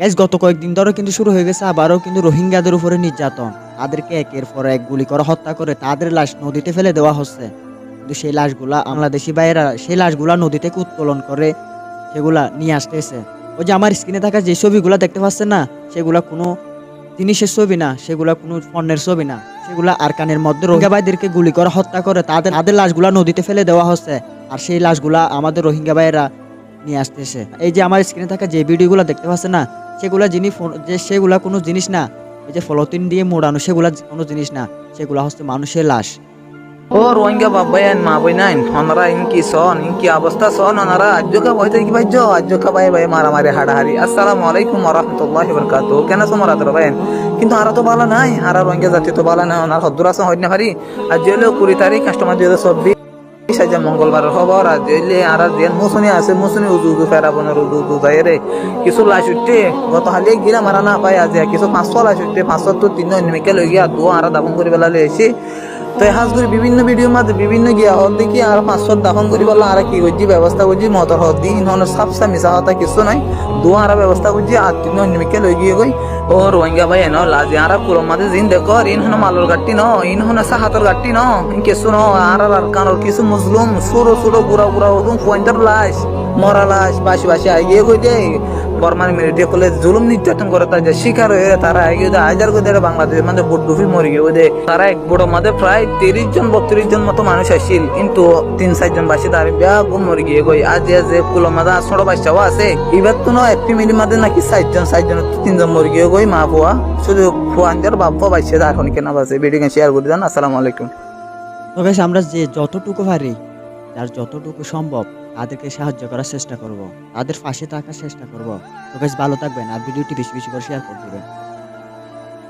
Gas গত কয়েকদিন ধরে কিন্তু শুরু হয়ে গেছে, আবারও কিন্তু রোহিঙ্গাদের উপরে নির্যাতন। তাদেরকে একের পর এক গুলি করে হত্যা করে তাদের লাশ নদীতে ফেলে দেওয়া হচ্ছে। কিন্তু সেই লাশগুলা বাংলাদেশি ভাইয়েরা সেই লাশগুলা নদী থেকে উত্তোলন করে সেগুলা নিয়ে আসতেছে। ওই যে আমার স্ক্রিনে থাকা যে ছবিগুলা দেখতে পাচ্ছেন না, সেগুলা কোনো জিনিসের ছবি না, সেগুলা কোনো পণ্যের ছবি না। সেগুলা আরকানের মধ্যে রোহিঙ্গা ভাইদেরকে গুলি করে হত্যা করে তাদের তাদের লাশগুলা নদীতে ফেলে দেওয়া হচ্ছে। আর সেই লাশগুলা আমাদের রোহিঙ্গা ভাইয়েরা নিয়ে আসতেছে। এই যে আমার স্ক্রিনে থাকা যে ভিডিওগুলো দেখতে পাচ্ছেন না, সেগুলা জিনিস যে সেগুলা কোনো জিনিস না, এই যে ফলতিন দিয়ে মোড়ানো সেগুলা কোনো জিনিস না, সেগুলা হচ্ছে মানুষের লাশ। ও রোহিঙ্গা বাবায়ান মা বইনাইন ওনারা ইনকি সন ইনকি অবস্থা সন ওনারা আজ্জকা বইতে কি ভাইজ আজ্জকা ভাই ভাই, মারামারি, হাড়াহাড়ি। আসসালামু আলাইকুম রাহমাতুল্লাহি ওয়া বারাকাতুহু কেন সমরা দর ভাইন কিন্তু আরা তো ভালো নাই আরা রোহিঙ্গা জাতি তো ভালো নাই, ওনার হদ্দুর আছে হইনা পারি। আজ হলো কুড়ি তারিখ, কাস্টমার দুই চব্বিশ। আজ মঙ্গলবার খবর আর হইলে আর যেন মুসুনি আছে মুসুনি উজু উজু ফেরাবনের উজু উজু যাই রে কিছু লাশ উঠতে গত হালিয়ে গিলা মারা না পাই আজ কিছু পাঁচশো লাশ উঠতে পাঁচশো তো তিন মেকে লই গিয়া দু আর দাবন করে পেলালে আইছি তো এই হাজগুড়ি বিভিন্ন ভিডিওর মাঝে বিভিন্ন গিয়া হল দেখি আর পাঁচশো দাফন করি বললাম আর কি করছি, ব্যবস্থা করছি মতর হল দি ইনহন সাপসা মিশা হতা কিছু নাই। দু আর ব্যবস্থা করছি, আর তিন নিমিকে লই গিয়ে গই ও রোহিঙ্গা ভাই এনো, লাজি আর কুলম মাঝে জিন দেখো ইনহন মালর গাটি ন ইনহন সাহাতর গাটি ন কিছু ন, আর আর কানোর কিছু মুসলুম, সুরো সুরো বুড়া বুড়া ওরকম পয়েন্টার লাশ, মরা লাশ, বাসি বাসি আই গিয়ে কই দেয় বর্মার মিলিটারি কলে জুলুম নির্যাতন করে তার যে শিকার হয়ে তারা হাজার করে বাংলাদেশের মধ্যে বুট ডুফি মরে গিয়ে তারা এক বড় মাঝে প্রায় তিরিশ জন, বত্রিশ জন মতো মানুষ আসছিল। কিন্তু তিন, চার জন বাসি তার বিয়া মরে গিয়ে গই আজ যে কুলো মাঝে ছোট বাচ্চাও আছে, এবার তো নয়, এক ফ্যামিলির মাঝে নাকি চারজন চারজন তিনজন মরে গিয়ে গই মা বুয়া, শুধু ফুয়ানদের বাপ্পা বাইছে এখন কেন বাসে। ভিডিও শেয়ার করে দেন, আসসালামু আলাইকুম। তো বেশ, আমরা যে যতটুকু পারি যার যতটুকু সম্ভব তাদেরকে সাহায্য করার চেষ্টা করব। তাদের পাশে থাকার চেষ্টা করব। তো বেশ ভালো থাকবেন। আর ভিডিওটি বেশি বেশি করে শেয়ার করে দেবেন।